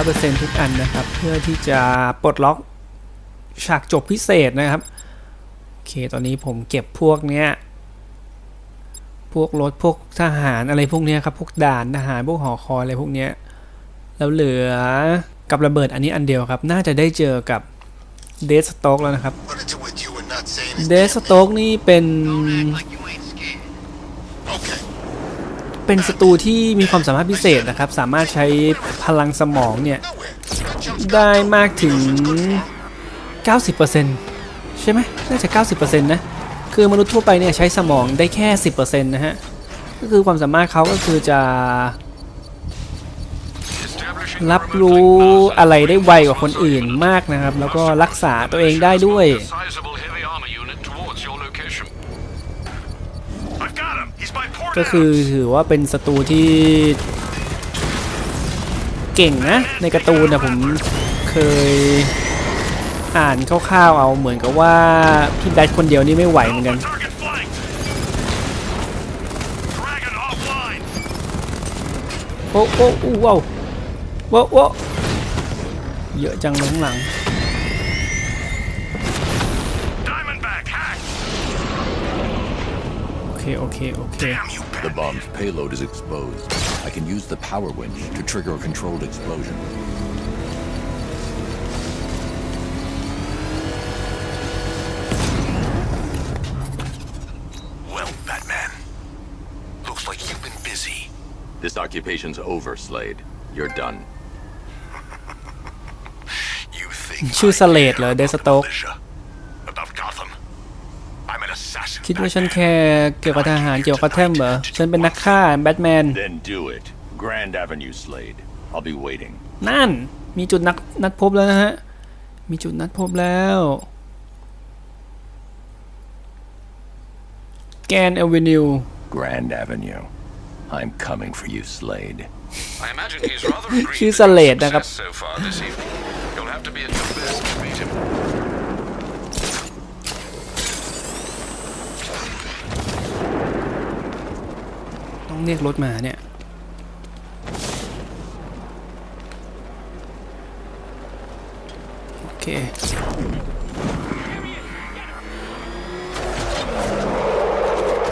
100%ทุกอันนะครับ เพื่อที่จะปลดล็อกฉากจบพิเศษนะครับ โอเค ตอนนี้ผมเก็บพวกเนี้ย พวกรถ พวกทหารอะไรพวกเนี้ยครับ พวกด่านทหาร พวกหอคอยอะไรพวกเนี้ย แล้วเหลือกับระเบิดอันนี้อันเดียวครับ น่าจะได้เจอกับเดสสโต๊กแล้วนะครับ What is it with you and not saying his เดส damn สโต๊กนี่เป็น name? Like you ain't scared. Okay. เป็นศัตรูที่มีความสามารถพิเศษนะครับ สามารถใช้พลังสมองเนี่ย ได้มากถึง 90%ใช่ไหมน่าจะ 90%นะ คือมนุษย์ทั่วไปเนี่ยใช้สมองได้แค่ 10%นะฮะ ก็คือความสามารถเขาก็คือจะ รับรู้อะไรได้ไวกว่าคนอื่นมากนะครับ แล้วก็รักษาตัวเองได้ด้วย ก็คือถือว่าเป็นศัตรูที่ เก่งนะ ในการ์ตูนนะผมเคยอ่านคร่าวๆเอาเหมือนกับว่าพี่แบทคนเดียวนี่ไม่ไหวเหมือนกันโอ้โอ้อู้ว้าวว้าวว้เยอะจังหลังหลัง โอเคโอเคโอเค Damn you, The Batman. bomb's payload is exposed. I can use the power winch to trigger a controlled explosion. Well, Batman. Looks like you've been busy. This occupation's over, Slade. You're done. You think ชื่อ I สเลดเหรอ care เดส about โต๊ก the militia? About Gotham? I'm an assassin. คิดว่าฉัน Batman. แค่เกี่ยวกับทหารเกี่ยวกับแทมเหรอฉันเป็นนักฆ่าแบทแมน Then do it. Grand Avenue, Slade. I'll be waiting. นั่น มีจุดนัดนัดพบแล้วนะฮะ มีจุดนัดพบแล้วแกนเอเวนิว Grand Avenue. I'm coming for you, Slade. I imagine he's rather agreed ชื่อ with ส your เลดนะครับ success so far this evening. You'll have to be at your best to meet him. ต้อง เรียกรถมาเนี่ยโอเค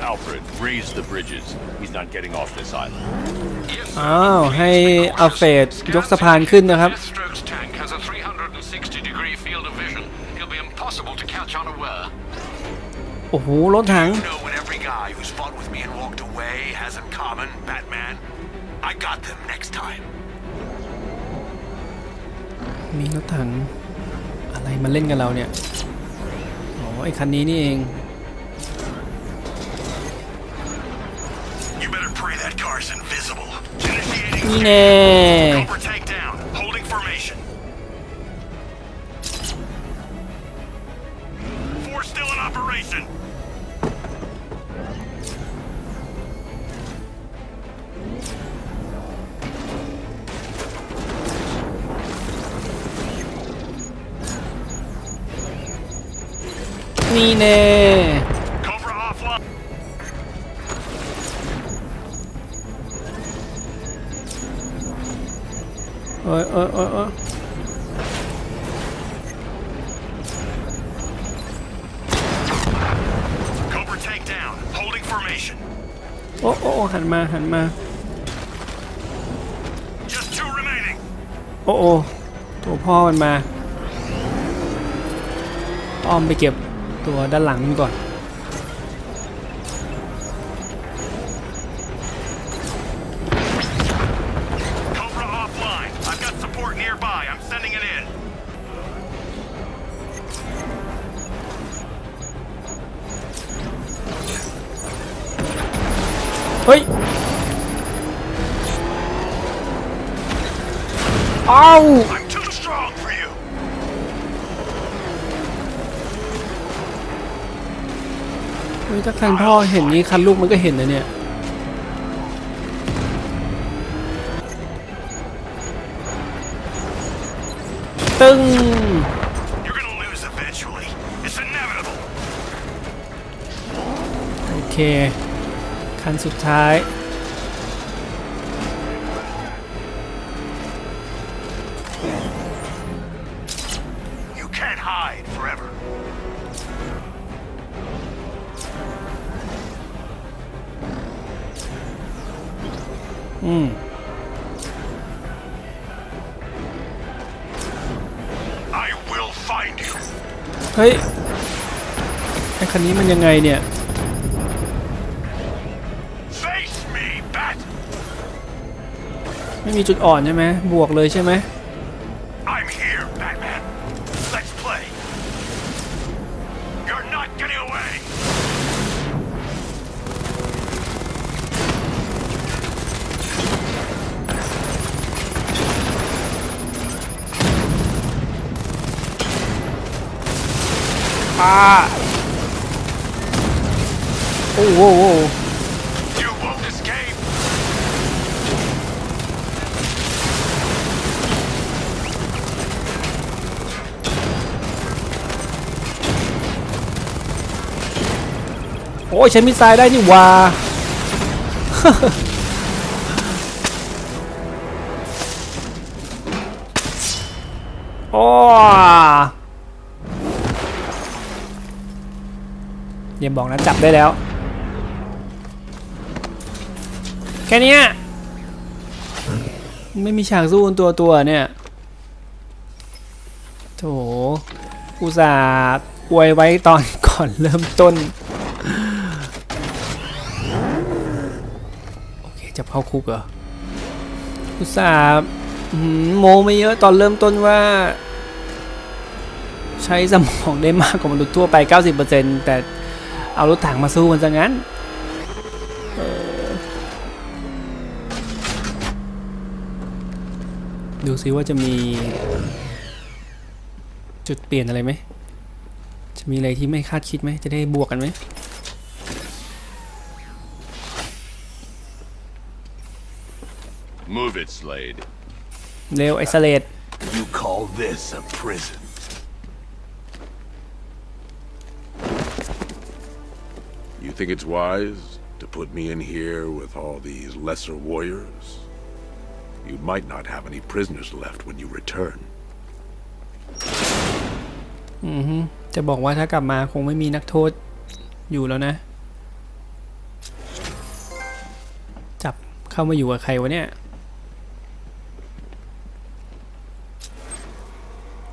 Alfred, raise the bridges. He's not getting off this island. Yes, sir. อ้าวให้อัลเฟรดยกสะพานขึ้นนะครับ Deathstroke's tank has a 360 degree field of vision. He'll be impossible to catch unaware. โอ้โห รถถัง away has in common, Batman? I got them next time. มีรถถัง อะไรมาเล่นกับเราเนี่ย อ๋อ ไอคันนี้นี่เอง You better pray that car's invisible. Initiating นี่แน่ Cobra tank down. Holding formation. นี่แน่ Cobra offline. เอ้ยเอ้ยเอ้ยเอ้ย Cobra tank down. Holding formation. โอ้โอ้โอ้หันมาหันมา Just two remaining. โอ้โอ้ตัวพ่อมันมาอ้อมไปเก็บ ตัวด้านหลังมันก่อน Cobra offline. I've got support nearby. ทาคันพ่อเห็นนี้คันลูกมันก็เห็นนะเนี่ยตึ้งโอเค คันสุดท้าย อืม I will find you. เฮ้ยไอ้คันนี้มันยังไงเนี่ย Face me, Bat. ไม่มีจุดอ่อนใช่ไหมบวกเลยใช่ไหม อ่าโอ้โหโอ้โห You won't escape. โอ้ยใช้มิสไซล์ได้นี่หว่าโอ้ อย่าบอกนะจับได้แล้ว แค่นี้ไม่มีฉากสู้กันตัวตัวเนี่ยโถอุตส่าห์อวยไว้ตอนก่อนเริ่มต้น โอเคจับเข้าคุกเหรอ อุตส่าห์โมไม่เยอะตอนเริ่มต้นว่า ใช้สมองได้มากกว่ามนุษย์ทั่วไป 90%แต่ เอารถถังมาสู้มันซะงั้นเออดูซิว่าจะมี จุดเปลี่ยนอะไรไหม จะมีอะไรที่ไม่คาดคิดไหม จะได้บวกกันไหม Move it, Slade. เร็วไอสเลด You call this a prison? Think it's wise to put me in here with all these lesser warriors? You might not have any prisoners left when you return. อือฮึจะบอกว่าถ้ากลับมาคงไม่มีนักโทษอยู่แล้วนะ จับเข้ามาอยู่กับใครวะเนี่ย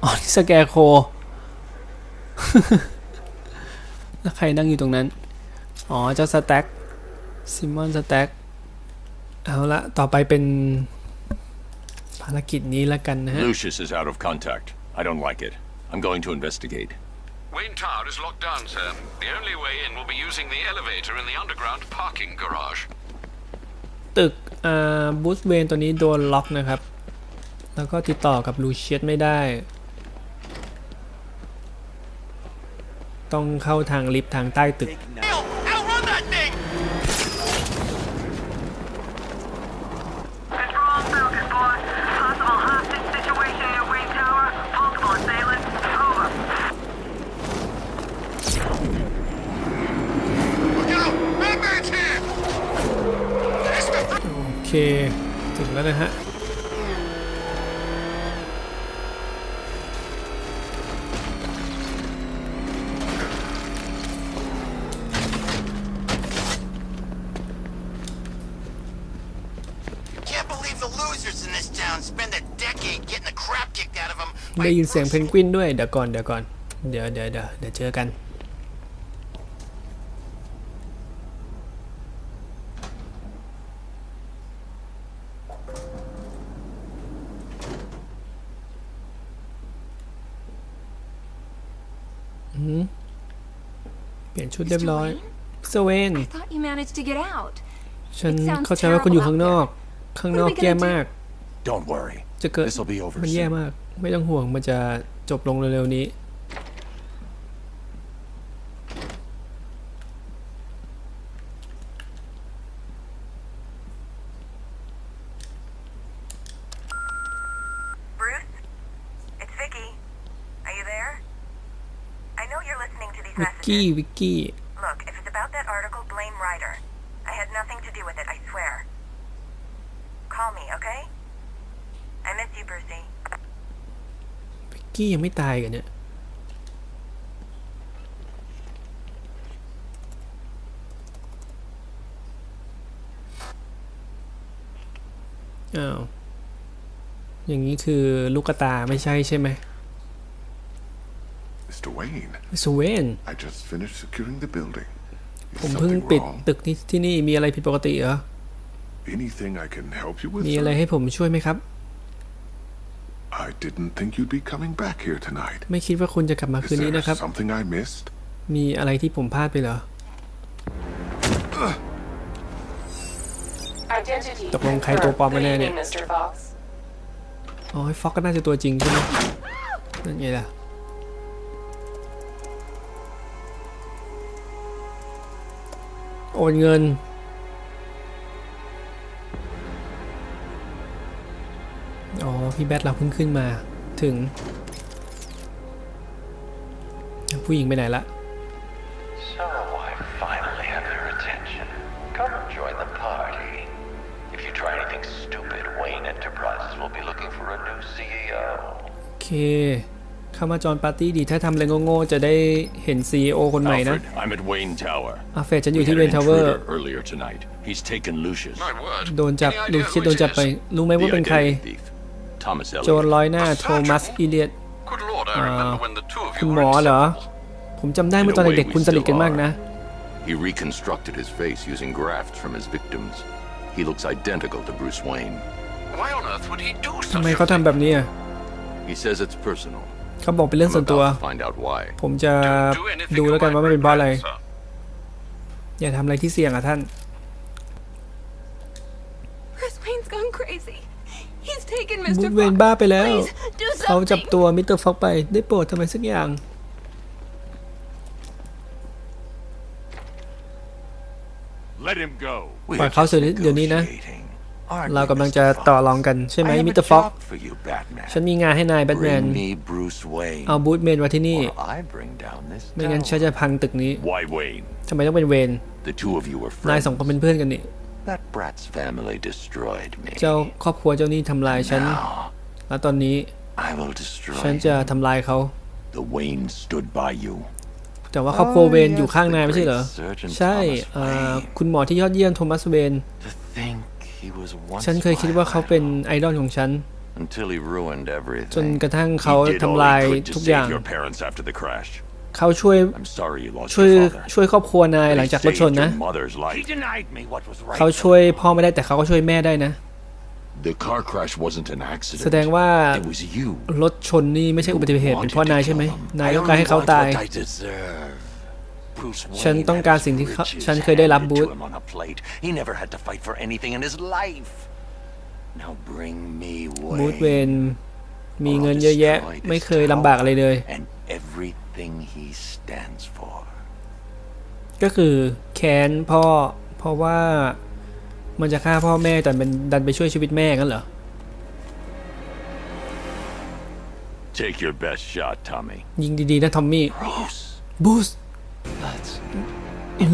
อ๋อสแกโค แล้วใครนั่งอยู่ตรงนั้น อ๋อ เจ้าสแต็กซิมอนสแต็กเอาละต่อไปเป็นภารกิจนี้ละกันนะฮะ Lucius is out of contact. I don't like it. I'm going to investigate. Wayne Tower is locked down, sir. The only way in will be using the elevator in the underground parking garage. ตึกอ่าบูสเวนตัวนี้โดนล็อกนะครับ แล้วก็ติดต่อกับลูเชียสไม่ได้ ต้องเข้าทางลิฟต์ทางใต้ตึก Outrun that thing! Control Falcon, boss. Possible hostage situation at Wayne Tower. Multiple assailants. Over. Look out! Batman's here! It's the โอ เคถึงแล้วนะฮะ Can't believe the losers in this town spend a decade getting the crap kicked out of them. ได้ยินเสียงเพนกวินด้วย เดี๋ยวก่อนเดี๋ยวก่อน เดี๋ยวเดี๋ยวเดี๋ยวเดี๋ยวเจอกัน เปลี่ยนชุดเรียบร้อยสเวน I thought you managed to get out. ฉันเข้าใจว่าคุณอยู่ข้างนอก ข้างนอกแย่มาก Don't worry. จะเกิด This'll be over มันแย่ soon. มาก ไม่ต้องห่วงมันจะจบลงเร็วๆนี้ Bruce? It's Vicky. Are you there? I know you're listening to these วิกกี้ messages. วิกกี้ Look, if it's about that article, blame Ryder. I had nothing to do with it, I swear. Call me, okay? I miss you, Brucey. วิกกี้ยังไม่ตายกันเนี่ย อ้าว อย่างนี้คือลูกกระตาไม่ใช่ใช่ไหม Mr. Wayne, สเวน I just finished securing the building. ผ Is มเพิ่ง something ปิด wrong? ตึกนี้ที่นี่มีอะไรผิดปกติเหรอ Anything I can help you with? มีอะไร sir? ให้ผมช่วยไหมครับ I didn't think you'd be coming back here tonight. ไม่คิดว่าคุณจะกลับมา Is คืนนี้ there นะครับ something I missed? มีอะไรที่ผมพลาดไปเหรอ Identity ตกลงใครตัวปลอมกันแน่เนี่ย Good evening, Mr. Fox. อ๋อฟ็อกก็น่าจะตัวจริงใช่ไหมนั่นไงล่ะ โอนเงิน อ๋อ พี่แบทเราเพิ่งขึ้นมาถึง ผู้หญิงไปไหนละ So I finally have your attention. Come join the party. If you try anything stupid, Wayne Enterprises will be looking for a new E CEO. โอเค เข้ามาจอนปาร์ตี้ดี ถ้าทำอะไรโง่ๆจะได้เห็น CEO คนใหม่นะ Alfred, I'm at Wayne Tower. อาเฟรดฉันอยู่ We ที่ had เว an นทาวเวอร์ intruder earlier tonight. He's taken Lucius. My word. โดนจับ Any ดู idea คิด who โดน it จับไป is? รู้ไหมว่า The เป็นใคร identity thief. Thomas โจร Elliot. ร้อยหน้า โทมัสอีเลียต Good lord, I remember when the two of คุ you ณหม were อเหรอ inseparable. ผมจำได้เมื่อตอนเด็กๆคุณสนิทกันมากนะ He reconstructed his face using grafts from his victims. He looks identical to Bruce Wayne. Why on earth would he do ทำ such ไม a เขาทำ thing? แบบนี้อะ He says it's personal. เขาบอกเป็นเรื่อง I'm ส่วนตัว about to find out why. ผมจะ Do anything ดู you แล้วกัน might ว่ามันเป็นเพราะอะไร regret, sir. อย่าทำอะไรที่เสี่ยงอะท่าน Bruce Wayne's gone crazy. He's taken บู Mr. ธเวน Fox. บ้าไปแล้ว Please, do เขาจับ something. ตัวมิสเตอร์ฟ็อกไป ได้โปรดทำไมสักอย่าง Let him go. ปล่อยเขาเสียเดี๋ยวนี้นะ Negotiating. Aren't เรา we, กำลังจะ Mr. ต่อ Fox? รองกันใช่ไหม I have มิส a เตอร์ฟ็อก job for you, Batman. ฉันมีงานให้นายแบทแมน Bring me Bruce Wayne. เอาบูธเมนมาที่นี่ or I bring down this ไม่งั้นฉัน tower. จะพังตึกนี้ Why Wayne? ทำไมต้องเป็นเวน The two of you were นาย friends. สองคนเป็นเพื่อนกันนี่ That brat's family destroyed me. เจ้าครอบครัวเจ้าหนี้ทำลายฉัน Now แล้วตอนนี้ I will destroy ฉันจะ him. ทำลายเขา The Wayne stood by you. แต่ว่าครอบครัวเวนอยู่ข้างนายไม่ใช่เหรอ ใช่ Thomas เอ่อ Wayne. คุณหมอที่ยอดเยี่ยมโทมัสเวน To think he was once ฉันเคยคิดว่าเขาเป็นไอดอลของฉัน until he ruined จน everything. กระทั่งเขา He did all ทำลาย he could to ทุกอย่าง save your parents after the crash. เขาช่วย I'm sorry you lost ช่วย your father. ช่วยครอบครัวนายหลัง He จากรถ saved ชนนะ your mother's He life. denied me what was right. เขาช่วยพ่อไม่ได้แต่เขาก็ช่วยแม่ได้นะ The car crash wasn't an accident. แสดงว่า It was you. รถชนนี่ไม่ใช่อุบัติเหตุ You เป็นเพราะ wanted นาย to ใช่ไหม kill him. นาย I ต้องการ only ให้เขา want ตาย what I deserve. Bruce ฉัน Wayne ต้อง had การ his สิ่งที่เขา riches ฉันเคยได้รับ handed บูธ to him on a plate. He never had to fight for anything in his life. Now bring me บูธเวน Wayne. มีเงินเยอะแยะ ไม่เคยลำบากอะไรเลย And everything he stands for. ก็คือแค้นพ่อ เพราะว่ามันจะฆ่าพ่อแม่แต่มันดันไปช่วยชีวิตแม่กันเหรอ Take your best shot, Tommy. ยิงดีๆนะทอมมี่ Bruce, บูส that's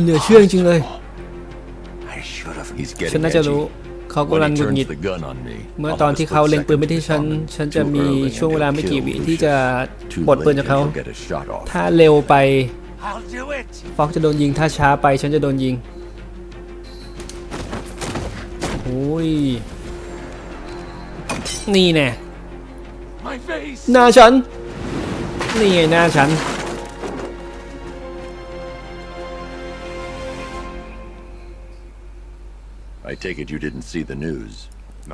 เหลือเชื่อจริงๆเลย I should have. He's ฉัน getting น่าจะรู้ edgy. เขากำ When ลัง he หงุดหงิด turns the gun on me, เมื่อ I'll ตอน have a ที่เขา split เล็งปืนไป second ที่ to ฉัน respond. ฉันจะ Too มี early and ช่วงเวลา he'll ไม่กี่ kill วิ Lucius. ที่จะ Too ปลดปืน late จากเขา and he'll get a shot off. ถ้าเร็วไป I'll do it. ฟอกจะโดนยิง ถ้าช้าไปฉันจะโดนยิงโอ้ย นี่แน่ My face. หน้าฉัน นี่ไงหน้าฉัน I take it you didn't see the news.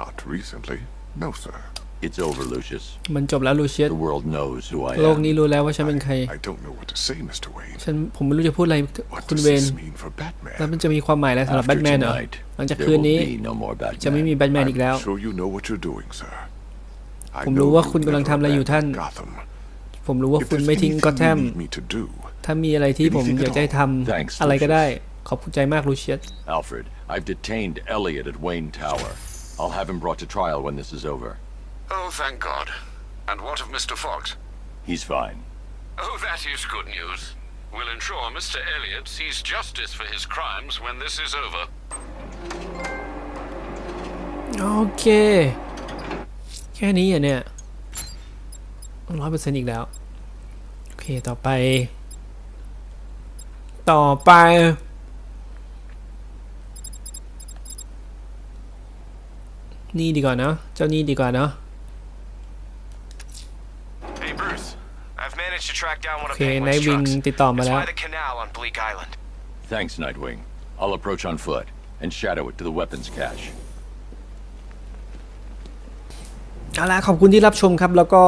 Not recently. No, sir. It's over, Lucius. มันจบแล้วลูเชียส The world knows who I โลก am. นี้รู้แล้วว่าฉันเป็นใคร I don't know what to say, Mr. Wayne. ฉันผมไม่รู้จะพูดอะไร What คุณ does เวน this mean for แล้ว Batman? มันจะมีความหมายอะไรสำหรับแบ After ทแมนเหรอ tonight, หลังจาก there คืน will นี้ be no more จะไม่ Batman. มีแบทแมนอีกแล้ว I'm sure you know what you're doing, sir. I ผม know รู้ว่า you คุณกำลัง never ทำอะไรอยู่ท่าน abandoned Gotham. ผมรู้ว่า If คุณ there's ไม่ทิ้ง anything ก็แท you ม need me to do, ถ้ามีอะไรที่ผม Anything at อยากจะให้ท Thanks, ำอะไรก็ได้ Lucius. ขอบคุณใจมากลูเชียส Alfred, I've detained Elliot at Wayne Tower. I'll have him brought to trial when this is over. Oh, thank God. And what of Mr. Fox? He's fine. Oh, that is good news. We'll ensure Mr. Elliot sees justice for his crimes when this is over. โอเค แค่นี้อ่ะเนี่ยร้อยเปอร์เซ็นต์อีกแล้ว โอเค ต่อไป ต่อไป นี่ดีกว่าเนาะเจ้านี่ดีกว่าเนาะ Hey, Bruce. I've managed to track down one โอ of เคไน Penguin's วิง trucks. ติดต่อมา It's แล้ว by the canal on Bleak Island. Thanks, Nightwing. I'll approach on foot and shadow it to the weapons cache. เอาละขอบคุณที่รับชมครับ แล้วก็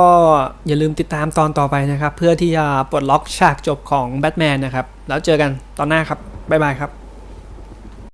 อย่าลืมติดตามตอนต่อไปนะครับ เพื่อที่จะปลดล็อกฉากจบของแบทแมนนะครับ แล้วเจอกันตอนหน้าครับ บ๊ายบายครับ